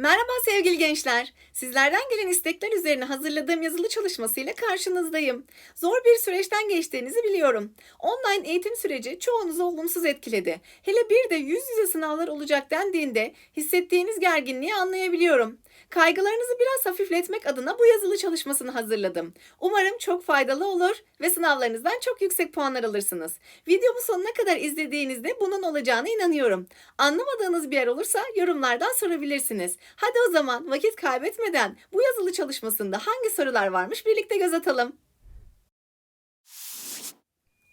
Merhaba sevgili gençler. Sizlerden gelen istekler üzerine hazırladığım yazılı çalışmasıyla karşınızdayım. Zor bir süreçten geçtiğinizi biliyorum. Online eğitim süreci çoğunuzu olumsuz etkiledi. Hele bir de yüz yüze sınavlar olacak dendiğinde hissettiğiniz gerginliği anlayabiliyorum. Kaygılarınızı biraz hafifletmek adına bu yazılı çalışmasını hazırladım. Umarım çok faydalı olur ve sınavlarınızdan çok yüksek puanlar alırsınız. Videomu sonuna kadar izlediğinizde bunun olacağına inanıyorum. Anlamadığınız bir yer olursa yorumlardan sorabilirsiniz. Hadi o zaman vakit kaybetmeden bu yazılı çalışmasında hangi sorular varmış birlikte göz atalım.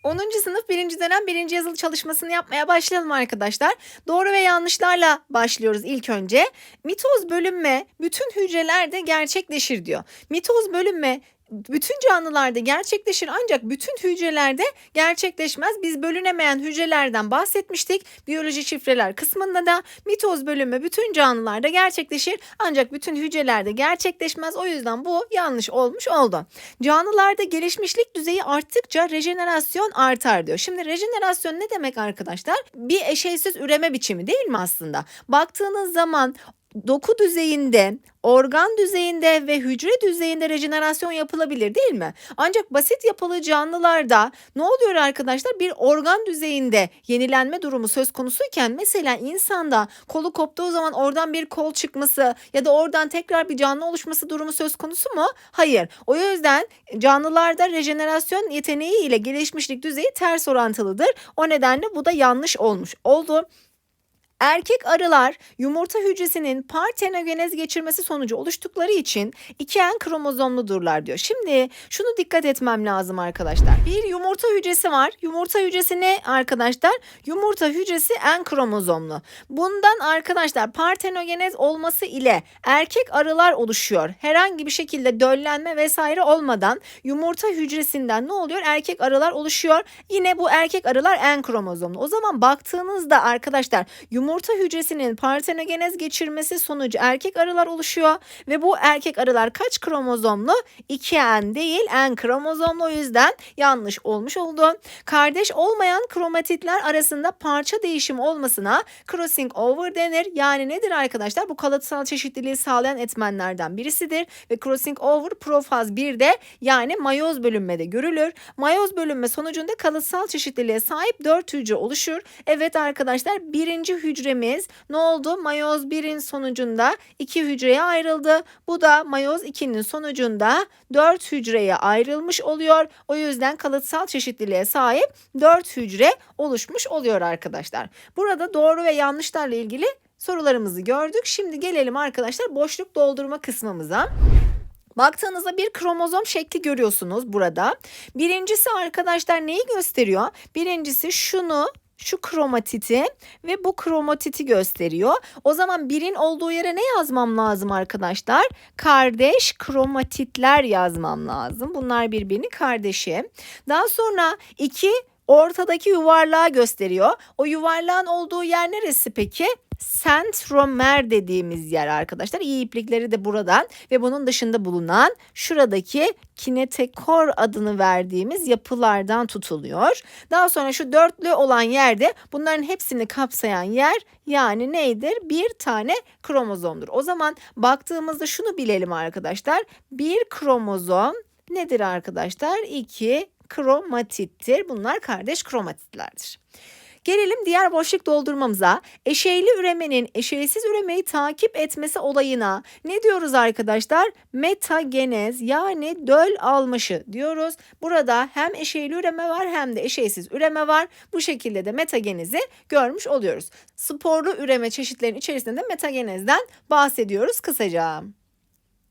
10. sınıf 1. dönem 1. yazılı çalışmasını yapmaya başlayalım arkadaşlar. Doğru ve yanlışlarla başlıyoruz ilk önce. Mitoz bölünme bütün hücrelerde gerçekleşir diyor. Mitoz bölünme bütün canlılarda gerçekleşir ancak bütün hücrelerde gerçekleşmez. Biz bölünemeyen hücrelerden bahsetmiştik. Biyoloji şifreler kısmında da mitoz bölünme bütün canlılarda gerçekleşir ancak bütün hücrelerde gerçekleşmez. O yüzden bu yanlış olmuş oldu. Canlılarda gelişmişlik düzeyi arttıkça rejenerasyon artar diyor. Şimdi rejenerasyon ne demek arkadaşlar? Bir eşeysiz üreme biçimi değil mi aslında? Baktığınız zaman doku düzeyinde, organ düzeyinde ve hücre düzeyinde rejenerasyon yapılabilir değil mi? Ancak basit yapılı canlılarda ne oluyor arkadaşlar? Bir organ düzeyinde yenilenme durumu söz konusuyken mesela insanda kolu koptuğu zaman oradan bir kol çıkması ya da oradan tekrar bir canlı oluşması durumu söz konusu mu? Hayır. O yüzden canlılarda rejenerasyon yeteneği ile gelişmişlik düzeyi ters orantılıdır. O nedenle bu da yanlış olmuş oldu. Erkek arılar yumurta hücresinin partenogenez geçirmesi sonucu oluştukları için iki en kromozomludurlar diyor. Şimdi şunu dikkat etmem lazım arkadaşlar. Bir yumurta hücresi var. Yumurta hücresi ne arkadaşlar? Yumurta hücresi en kromozomlu. Bundan arkadaşlar partenogenez olması ile erkek arılar oluşuyor. Herhangi bir şekilde döllenme vesaire olmadan yumurta hücresinden ne oluyor? Erkek arılar oluşuyor. Yine bu erkek arılar en kromozomlu. O zaman baktığınızda arkadaşlar yumurta yumurta hücresinin partenogenez geçirmesi sonucu erkek arılar oluşuyor ve bu erkek arılar kaç kromozomlu? 2N değil N kromozomlu o yüzden yanlış olmuş oldu. Kardeş olmayan kromatitler arasında parça değişimi olmasına crossing over denir. Yani nedir arkadaşlar? Bu kalıtsal çeşitliliği sağlayan etmenlerden birisidir ve crossing over profaz 1'de yani mayoz bölünmede görülür. Mayoz bölünme sonucunda kalıtsal çeşitliliğe sahip 4 hücre oluşur. Evet arkadaşlar birinci hücre hücremiz ne oldu? Mayoz 1'in sonucunda 2 hücreye ayrıldı. Bu da mayoz 2'nin sonucunda 4 hücreye ayrılmış oluyor. O yüzden kalıtsal çeşitliliğe sahip 4 hücre oluşmuş oluyor arkadaşlar. Burada doğru ve yanlışlarla ilgili sorularımızı gördük. Şimdi gelelim arkadaşlar boşluk doldurma kısmımıza. Baktığınızda bir kromozom şekli görüyorsunuz burada. Birincisi arkadaşlar neyi gösteriyor? Birincisi şunu şu kromatiti ve bu kromatiti gösteriyor. O zaman birin olduğu yere ne yazmam lazım arkadaşlar? Kardeş kromatitler yazmam lazım. Bunlar birbirini kardeşi. Daha sonra iki ortadaki yuvarlağı gösteriyor. O yuvarlağın olduğu yer neresi peki? Sentromer dediğimiz yer arkadaşlar. İyi iplikleri de buradan ve bunun dışında bulunan şuradaki kinetekor adını verdiğimiz yapılardan tutuluyor. Daha sonra şu dörtlü olan yerde bunların hepsini kapsayan yer yani neydir? Bir tane kromozomdur. O zaman baktığımızda şunu bilelim arkadaşlar. Bir kromozom nedir arkadaşlar? İki kromatittir. Bunlar kardeş kromatitlerdir. Gelelim diğer boşluk doldurmamıza. Eşeyli üremenin eşeysiz üremeyi takip etmesi olayına ne diyoruz arkadaşlar? Metagenez yani döl almışı diyoruz. Burada hem eşeyli üreme var hem de eşeysiz üreme var. Bu şekilde de metagenezi görmüş oluyoruz. Sporlu üreme çeşitlerinin içerisinde metagenezden bahsediyoruz kısaca.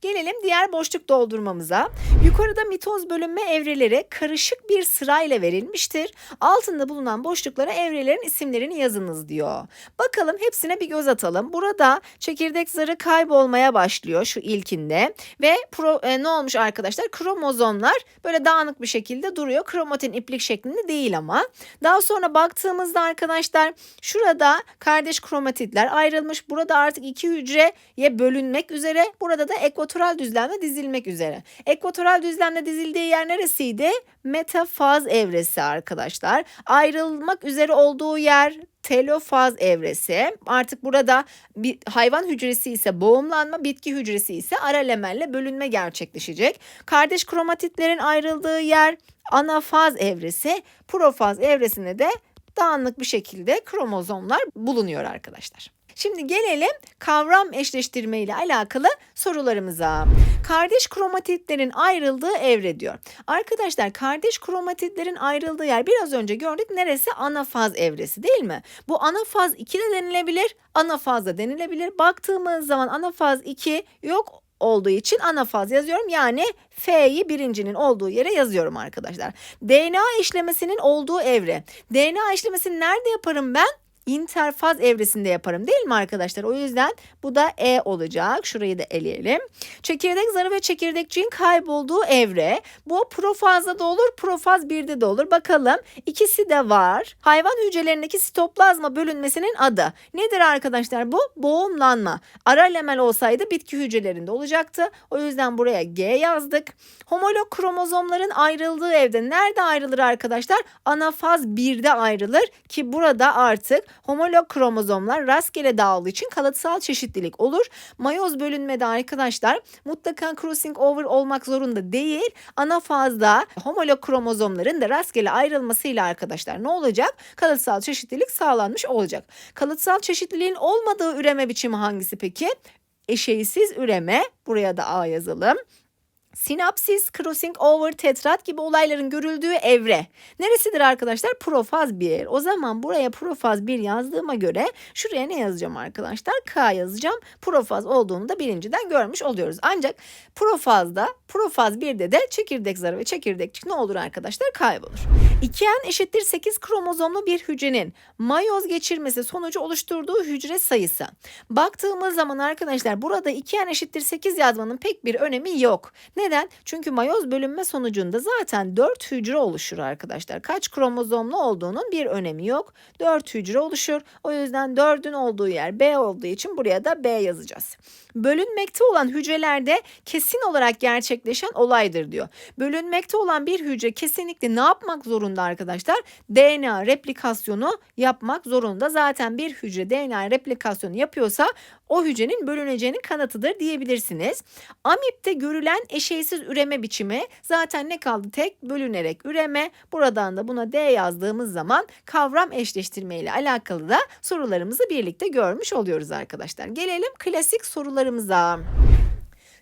Gelelim diğer boşluk doldurmamıza. Yukarıda mitoz bölünme evreleri karışık bir sırayla verilmiştir. Altında bulunan boşluklara evrelerin isimlerini yazınız diyor. Bakalım hepsine bir göz atalım. Burada çekirdek zarı kaybolmaya başlıyor şu ilkinde ve pro, e, ne olmuş arkadaşlar? Kromozomlar böyle dağınık bir şekilde duruyor. Kromatin iplik şeklinde değil ama. Daha sonra baktığımızda arkadaşlar şurada kardeş kromatitler ayrılmış. Burada artık iki hücreye bölünmek üzere. Burada da ekot ekvatoral düzlemde dizilmek üzere. Ekvatoral düzlemde dizildiği yer neresiydi? Metafaz evresi arkadaşlar. Ayrılmak üzere olduğu yer telofaz evresi. Artık burada bir hayvan hücresi ise boğumlanma, bitki hücresi ise ara lemelle bölünme gerçekleşecek. Kardeş kromatitlerin ayrıldığı yer anafaz evresi. Profaz evresinde de dağınık bir şekilde kromozomlar bulunuyor arkadaşlar. Şimdi gelelim kavram eşleştirme ile alakalı sorularımıza. Kardeş kromatitlerin ayrıldığı evre diyor. Arkadaşlar kardeş kromatitlerin ayrıldığı yer biraz önce gördük neresi? Anafaz evresi değil mi? Bu anafaz 2 de denilebilir, anafaz da denilebilir. Baktığımız zaman anafaz 2 yok olduğu için anafaz yazıyorum. Yani F'yi birincinin olduğu yere yazıyorum arkadaşlar. DNA işlemesinin olduğu evre. DNA işlemesini nerede yaparım ben? İnterfaz evresinde yaparım değil mi arkadaşlar? O yüzden bu da E olacak. Şurayı da eleyelim. Çekirdek zarı ve çekirdekçiğin kaybolduğu evre. Bu profazda da olur, profaz 1'de de olur. Bakalım ikisi de var. Hayvan hücrelerindeki sitoplazma bölünmesinin adı. Nedir arkadaşlar bu? Boğumlanma. Ara lemel olsaydı bitki hücrelerinde olacaktı. O yüzden buraya G yazdık. Homolog kromozomların ayrıldığı evde nerede ayrılır arkadaşlar? Anafaz 1'de ayrılır ki burada artık homolog kromozomlar rastgele dağıldığı için kalıtsal çeşitlilik olur. Mayoz bölünmede arkadaşlar mutlaka crossing over olmak zorunda değil. Ana fazda homolog kromozomların da rastgele ayrılmasıyla arkadaşlar ne olacak? Kalıtsal çeşitlilik sağlanmış olacak. Kalıtsal çeşitliliğin olmadığı üreme biçimi hangisi peki? Eşeğsiz üreme. Buraya da A yazalım. Sinapsis, crossing over, tetrat gibi olayların görüldüğü evre. Neresidir arkadaşlar? Profaz 1. O zaman buraya profaz 1 yazdığıma göre şuraya ne yazacağım arkadaşlar? K yazacağım. Profaz olduğunu da birinciden görmüş oluyoruz. Ancak profazda, profaz 1'de de çekirdek zarı ve çekirdekçik ne olur arkadaşlar? Kaybolur. 2N eşittir 8 kromozomlu bir hücrenin mayoz geçirmesi sonucu oluşturduğu hücre sayısı. Baktığımız zaman arkadaşlar burada 2N eşittir 8 yazmanın pek bir önemi yok. Neden? Çünkü mayoz bölünme sonucunda zaten 4 hücre oluşur arkadaşlar. Kaç kromozomlu olduğunun bir önemi yok. 4 hücre oluşur. O yüzden 4'ün olduğu yer B olduğu için buraya da B yazacağız. Bölünmekte olan hücrelerde kesin olarak gerçekleşen olaydır diyor. Bölünmekte olan bir hücre kesinlikle ne yapmak zorunda arkadaşlar? DNA replikasyonu yapmak zorunda. Zaten bir hücre DNA replikasyonu yapıyorsa o hücrenin bölüneceğinin kanıtıdır diyebilirsiniz. Amip'te görülen eşeysiz üreme biçimi zaten ne kaldı tek bölünerek üreme. Buradan da buna D yazdığımız zaman kavram eşleştirme ile alakalı da sorularımızı birlikte görmüş oluyoruz arkadaşlar. Gelelim klasik sorularımıza.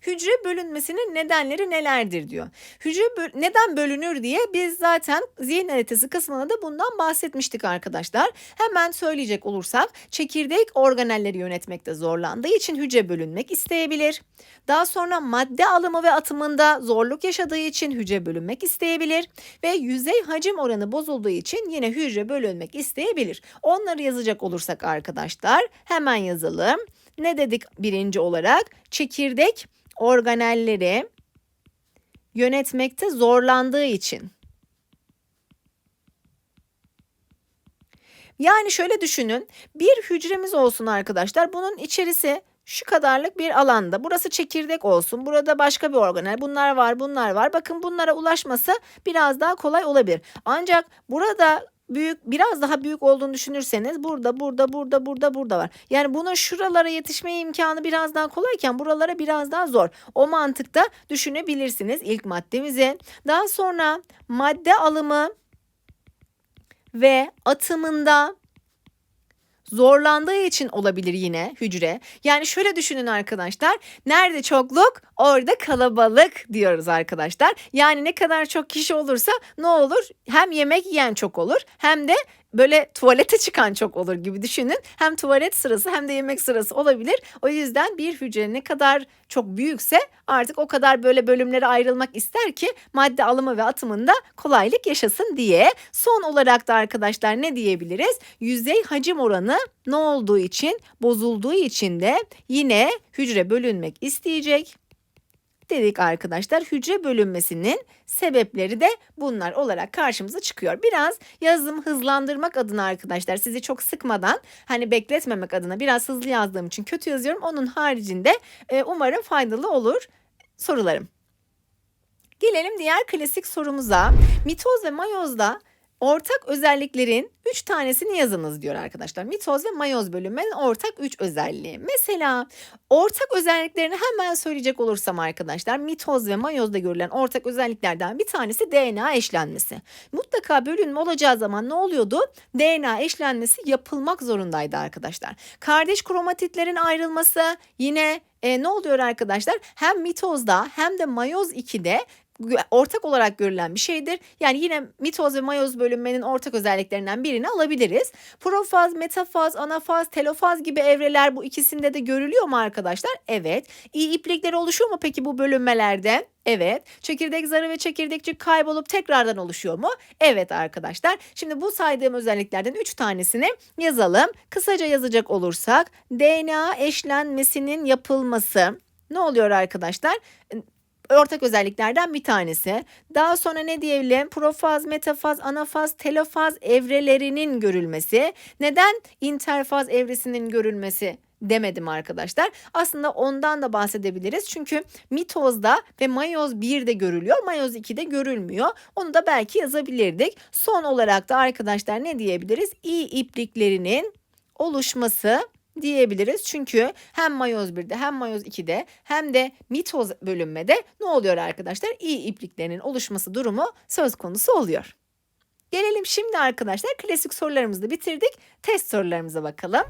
Hücre bölünmesinin nedenleri nelerdir diyor. Hücre böl neden bölünür diye biz zaten zihin haritası kısmında da bundan bahsetmiştik arkadaşlar. Hemen söyleyecek olursak çekirdek organelleri yönetmekte zorlandığı için hücre bölünmek isteyebilir. Daha sonra madde alımı ve atımında zorluk yaşadığı için hücre bölünmek isteyebilir ve yüzey hacim oranı bozulduğu için yine hücre bölünmek isteyebilir. Onları yazacak olursak arkadaşlar hemen yazalım. Ne dedik birinci olarak? Çekirdek organelleri yönetmekte zorlandığı için. Yani şöyle düşünün. Bir hücremiz olsun arkadaşlar. Bunun içerisi şu kadarlık bir alanda. Burası çekirdek olsun. Burada başka bir organel. Bunlar var, bunlar var. Bakın bunlara ulaşması biraz daha kolay olabilir. Ancak burada büyük biraz daha büyük olduğunu düşünürseniz burada burada burada burada burada var. Yani bunun şuralara yetişme imkanı biraz daha kolayken buralara biraz daha zor. O mantıkta düşünebilirsiniz ilk maddemizi. Daha sonra madde alımı ve atımında zorlandığı için olabilir yine hücre. Yani şöyle düşünün arkadaşlar. Nerede çokluk orada kalabalık diyoruz arkadaşlar. Yani ne kadar çok kişi olursa ne olur? Hem yemek yiyen çok olur hem de böyle tuvalete çıkan çok olur gibi düşünün. Hem tuvalet sırası hem de yemek sırası olabilir. O yüzden bir hücre ne kadar çok büyükse artık o kadar böyle bölümlere ayrılmak ister ki madde alımı ve atımında kolaylık yaşasın diye. Son olarak da arkadaşlar ne diyebiliriz? Yüzey hacim oranı ne olduğu için bozulduğu için de yine hücre bölünmek isteyecek dedik arkadaşlar. Hücre bölünmesinin sebepleri de bunlar olarak karşımıza çıkıyor. Biraz yazım hızlandırmak adına arkadaşlar sizi çok sıkmadan hani bekletmemek adına biraz hızlı yazdığım için kötü yazıyorum. Onun haricinde e, umarım faydalı olur sorularım. Gelelim diğer klasik sorumuza. Mitoz ve mayozda ortak özelliklerin 3 tanesini yazınız diyor arkadaşlar. Mitoz ve mayoz bölünmenin ortak 3 özelliği. Mesela ortak özelliklerini hemen söyleyecek olursam arkadaşlar mitoz ve mayozda görülen ortak özelliklerden bir tanesi DNA eşlenmesi. Mutlaka bölünme olacağı zaman ne oluyordu? DNA eşlenmesi yapılmak zorundaydı arkadaşlar. Kardeş kromatitlerin ayrılması yine e, ne oluyor arkadaşlar? Hem mitozda hem de mayoz 2'de ortak olarak görülen bir şeydir. Yani yine mitoz ve mayoz bölünmenin ortak özelliklerinden birini alabiliriz. Profaz, metafaz, anafaz, telofaz gibi evreler bu ikisinde de görülüyor mu arkadaşlar? Evet. İyi iplikleri oluşuyor mu peki bu bölünmelerde? Evet. Çekirdek zarı ve çekirdekçik kaybolup tekrardan oluşuyor mu? Evet arkadaşlar. Şimdi bu saydığım özelliklerden 3 tanesini yazalım. Kısaca yazacak olursak DNA eşlenmesinin yapılması ne oluyor arkadaşlar? Ortak özelliklerden bir tanesi. Daha sonra ne diyelim? Profaz, metafaz, anafaz, telofaz evrelerinin görülmesi. Neden interfaz evresinin görülmesi demedim arkadaşlar. Aslında ondan da bahsedebiliriz. Çünkü mitozda ve mayoz 1'de görülüyor. Mayoz 2'de görülmüyor. Onu da belki yazabilirdik. Son olarak da arkadaşlar ne diyebiliriz? İ ipliklerinin oluşması diyebiliriz. Çünkü hem mayoz 1'de hem mayoz 2'de hem de mitoz bölünmede ne oluyor arkadaşlar? İyi ipliklerinin oluşması durumu söz konusu oluyor. Gelelim şimdi arkadaşlar klasik sorularımızı da bitirdik. Test sorularımıza bakalım.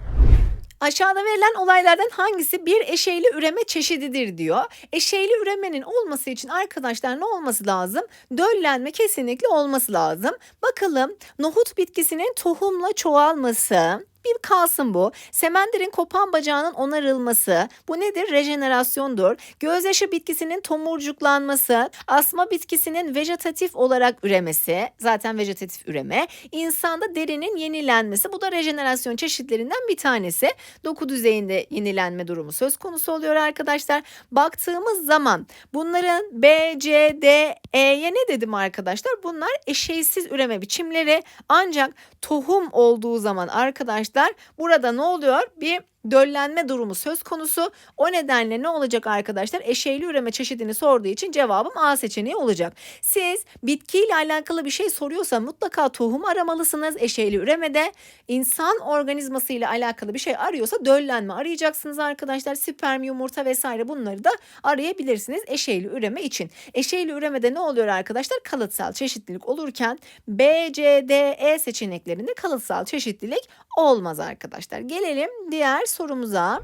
Aşağıda verilen olaylardan hangisi bir eşeyli üreme çeşididir diyor. Eşeyli üremenin olması için arkadaşlar ne olması lazım? Döllenme kesinlikle olması lazım. Bakalım nohut bitkisinin tohumla çoğalması, bir kalsın bu. Semenderin kopan bacağının onarılması. Bu nedir? Rejenerasyondur. Gözyaşı bitkisinin tomurcuklanması. Asma bitkisinin vejetatif olarak üremesi. Zaten vejetatif üreme. İnsanda derinin yenilenmesi. Bu da rejenerasyon çeşitlerinden bir tanesi. Doku düzeyinde yenilenme durumu söz konusu oluyor arkadaşlar. Baktığımız zaman bunların B, C, D, E'ye ne dedim arkadaşlar? Bunlar eşeysiz üreme biçimleri. Ancak tohum olduğu zaman arkadaşlar arkadaşlar burada ne oluyor? Bir döllenme durumu söz konusu. O nedenle ne olacak arkadaşlar? Eşeyli üreme çeşidini sorduğu için cevabım A seçeneği olacak. Siz bitkiyle alakalı bir şey soruyorsa mutlaka tohum aramalısınız. Eşeyli üremede insan organizması ile alakalı bir şey arıyorsa döllenme arayacaksınız arkadaşlar. Sperm, yumurta vesaire bunları da arayabilirsiniz eşeyli üreme için. Eşeyli üremede ne oluyor arkadaşlar? Kalıtsal çeşitlilik olurken B, C, D, E seçeneklerinde kalıtsal çeşitlilik olmaz arkadaşlar. Gelelim diğer sorumuza.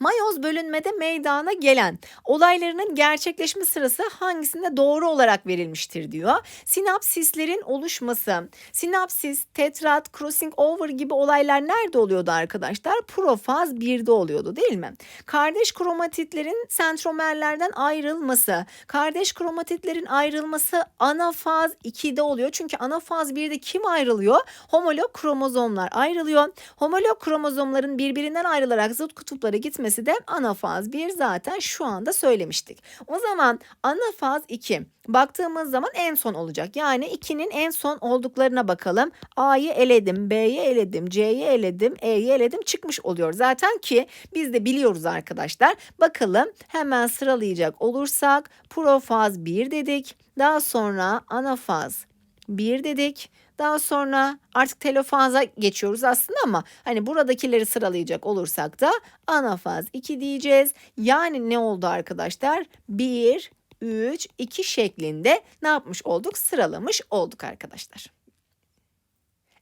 Mayoz bölünmede meydana gelen olaylarının gerçekleşme sırası hangisinde doğru olarak verilmiştir diyor. Sinapsislerin oluşması, sinapsis, tetrat, crossing over gibi olaylar nerede oluyordu arkadaşlar? Profaz 1'de oluyordu değil mi? Kardeş kromatitlerin sentromerlerden ayrılması, kardeş kromatitlerin ayrılması anafaz 2'de oluyor. Çünkü anafaz 1'de kim ayrılıyor? Homolog kromozomlar ayrılıyor. Homolog kromozomların birbirinden ayrılarak zıt kutuplara gitmesi gitmesi de anafaz 1 zaten şu anda söylemiştik. O zaman anafaz 2 baktığımız zaman en son olacak. Yani 2'nin en son olduklarına bakalım. A'yı eledim, B'yi eledim, C'yi eledim, E'yi eledim çıkmış oluyor. Zaten ki biz de biliyoruz arkadaşlar. Bakalım hemen sıralayacak olursak profaz 1 dedik. Daha sonra anafaz 1 dedik. Daha sonra artık telofaza geçiyoruz aslında ama hani buradakileri sıralayacak olursak da anafaz 2 diyeceğiz. Yani ne oldu arkadaşlar? 1, 3, 2 şeklinde ne yapmış olduk? Sıralamış olduk arkadaşlar.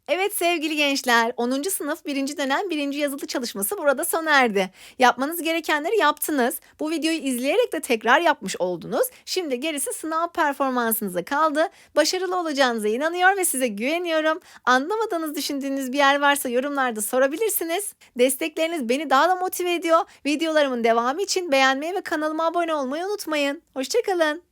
Evet sevgili gençler 10. sınıf 1. dönem 1. yazılı çalışması burada sona erdi. Yapmanız gerekenleri yaptınız. Bu videoyu izleyerek de tekrar yapmış oldunuz. Şimdi gerisi sınav performansınıza kaldı. Başarılı olacağınıza inanıyor ve size güveniyorum. Anlamadığınız düşündüğünüz bir yer varsa yorumlarda sorabilirsiniz. Destekleriniz beni daha da motive ediyor. Videolarımın devamı için beğenmeyi ve kanalıma abone olmayı unutmayın. Hoşçakalın.